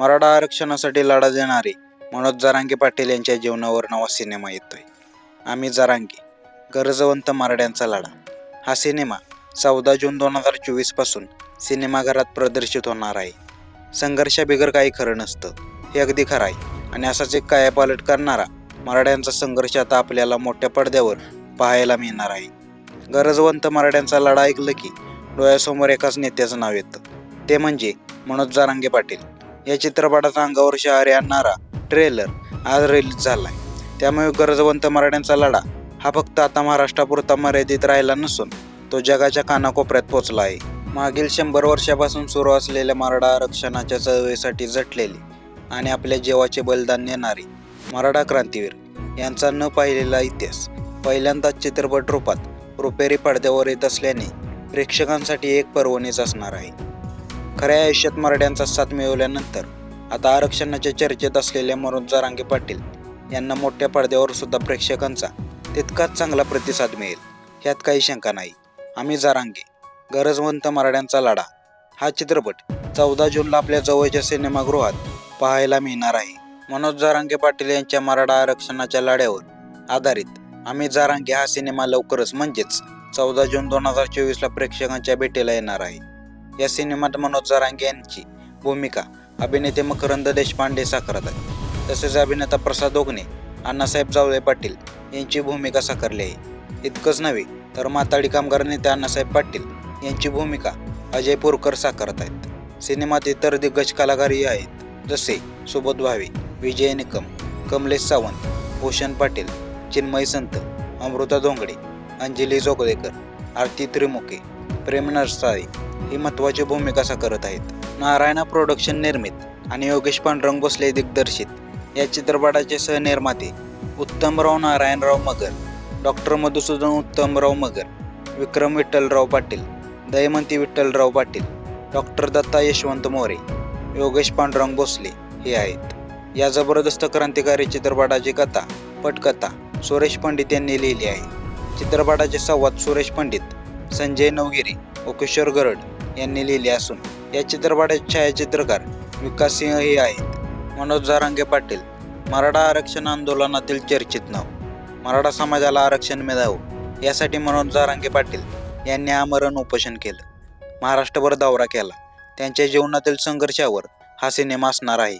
मराठा आरक्षणासाठी लढा देणारे मनोज जरांगे पाटील यांच्या जीवनावर नवा सिनेमा येतोय. आम्ही जरांगे गरजवंत मराठ्यांचा लढा. हा सिनेमा चौदा जून दोन हजार चोवीसपासून सिनेमाघरात प्रदर्शित होणार आहे. संघर्षाबिगर काही खरं नसतं. हे अगदी खरं आहे. आणि असाच एक कायापालट करणारा मराठ्यांचा संघर्ष आता आपल्याला मोठ्या पडद्यावर पाहायला मिळणार आहे. गरजवंत मराठ्यांचा लढा ऐकलं की डोळ्यासमोर एकाच नेत्याचं नाव येतं. ते म्हणजे मनोज जारांगे पाटील. या चित्रपटाचा अंगावर शहरी आणणारा ट्रेलर आज रिलीज झालाय. त्यामुळे गरजवंत मराठ्यांचा लढा हा फक्त आता महाराष्ट्रापुरता मर्यादित राहिला नसून तो जगाच्या कानाकोपऱ्यात पोचला आहे. मागील शंभर वर्षापासून सुरू असलेल्या मराठा आरक्षणाच्या चळवळीसाठी झटलेली आणि आपल्या जीवाचे बलिदान देणारे मराठा क्रांतीवीर यांचा न पाहिलेला इतिहास पहिल्यांदाच चित्रपट रूपात रुपेरी पडद्यावर येत असल्याने प्रेक्षकांसाठी एक पर्वणीच असणार आहे. खऱ्या आयुष्यात मराठ्यांचा साथ मिळवल्यानंतर आता आरक्षणाच्या चर्चेत असलेल्या मनोज जारांगे पाटील यांना मोठ्या पडद्यावर सुद्धा प्रेक्षकांचा तितकाच चांगला प्रतिसाद मिळेल ह्यात काही शंका नाही. आम्ही जारांगे गरजवंत मराठ्यांचा लढा. हा चित्रपट चौदा जूनला आपल्या जवळच्या सिनेमागृहात पाहायला मिळणार आहे. मनोज जारांगे पाटील यांच्या मराठा आरक्षणाच्या लढ्यावर आधारित आम्ही जारांगे हा सिनेमा लवकरच म्हणजेच चौदा जून दोन हजार चोवीसला प्रेक्षकांच्या भेटीला येणार आहे. या सिनेमात मनोज जारांगे यांची भूमिका अभिनेते मकरंद देशपांडे साकारत आहेत. तसेच अभिनेता प्रसाद ओगणे अण्णासाहेब जावळे पाटील यांची भूमिका साकारली आहे. इतकंच नव्हे तर माताडी कामगार नेते अण्णासाहेब पाटील यांची भूमिका अजय पोरकर साकारत आहेत. सिनेमात इतर दिग्गज कलाकारही आहेत जसे सुबोध भावे विजय निकम कमलेश सावंत भूषण पाटील चिन्मय संत अमृता धोंगडे अंजली जोगळेकर आरती त्रिमुखे प्रेम नरसाळे ही महत्त्वाची भूमिका साकारत आहेत. नारायणा प्रोडक्शन निर्मित आणि योगेश पांडुरंग भोसले दिग्दर्शित. या चित्रपटाचे सहनिर्माते उत्तमराव नारायणराव मगर डॉक्टर मधुसूदन उत्तमराव मगर विक्रम विठ्ठलराव पाटील दयमंती विठ्ठलराव पाटील डॉक्टर दत्ता यशवंत मोरे योगेश पांडुरंग भोसले हे आहेत. या जबरदस्त क्रांतिकारी चित्रपटाची कथा पटकथा सुरेश पंडित यांनी लिहिली आहे. चित्रपटाचे संवाद सुरेश पंडित संजय नवगिरी व किशोर गरड यांनी लिहिले असून या चित्रपटाचे छायाचित्रकार विकास सिंह हे आहेत. मनोज जारांगे पाटील मराठा आरक्षण आंदोलनातील चर्चित नाव मराठा समाजाला आरक्षण मिळावं यासाठी मनोज जारांगे पाटील यांनी आमरण उपोषण केलं. महाराष्ट्रभर दौरा केला. त्यांच्या जीवनातील संघर्षावर हा सिनेमा असणार आहे.